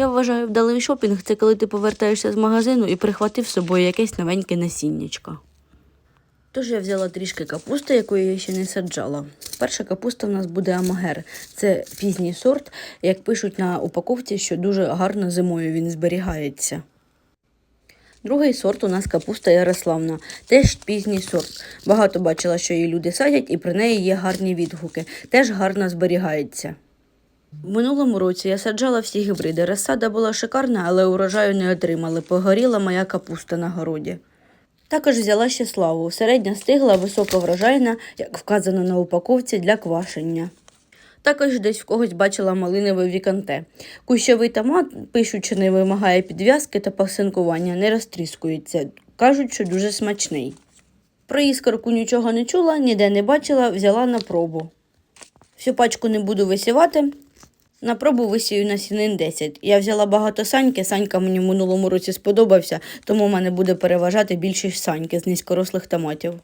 Я вважаю, вдалий шопінг це коли ти повертаєшся з магазину і прихватив з собою якесь новеньке насіннячко. Тож я взяла трішки капусти, якої я ще не саджала. Перша капуста в нас буде амагер. Це пізній сорт, як пишуть на упаковці, що дуже гарно зимою він зберігається. Другий сорт у нас капуста Ярославна, теж пізній сорт. Багато бачила, що її люди садять, і про неї є гарні відгуки. Теж гарно зберігається. В минулому році я саджала всі гібриди. Розсада була шикарна, але урожаю не отримали. Погоріла моя капуста на городі. Також взяла ще славу. Середня стигла, високоврожайна, як вказано на упаковці для квашення. Також десь в когось бачила малинове віканте. Кущовий томат, пишуть, що не вимагає підв'язки та пасинкування, не розтріскується. Кажуть, що дуже смачний. Про іскорку нічого не чула, ніде не бачила, взяла на пробу. Всю пачку не буду висівати. На пробу висію на сінин 10. Я взяла багато саньки. Санька мені в минулому році сподобався, тому в мене буде переважати більшість саньки з низькорослих томатів.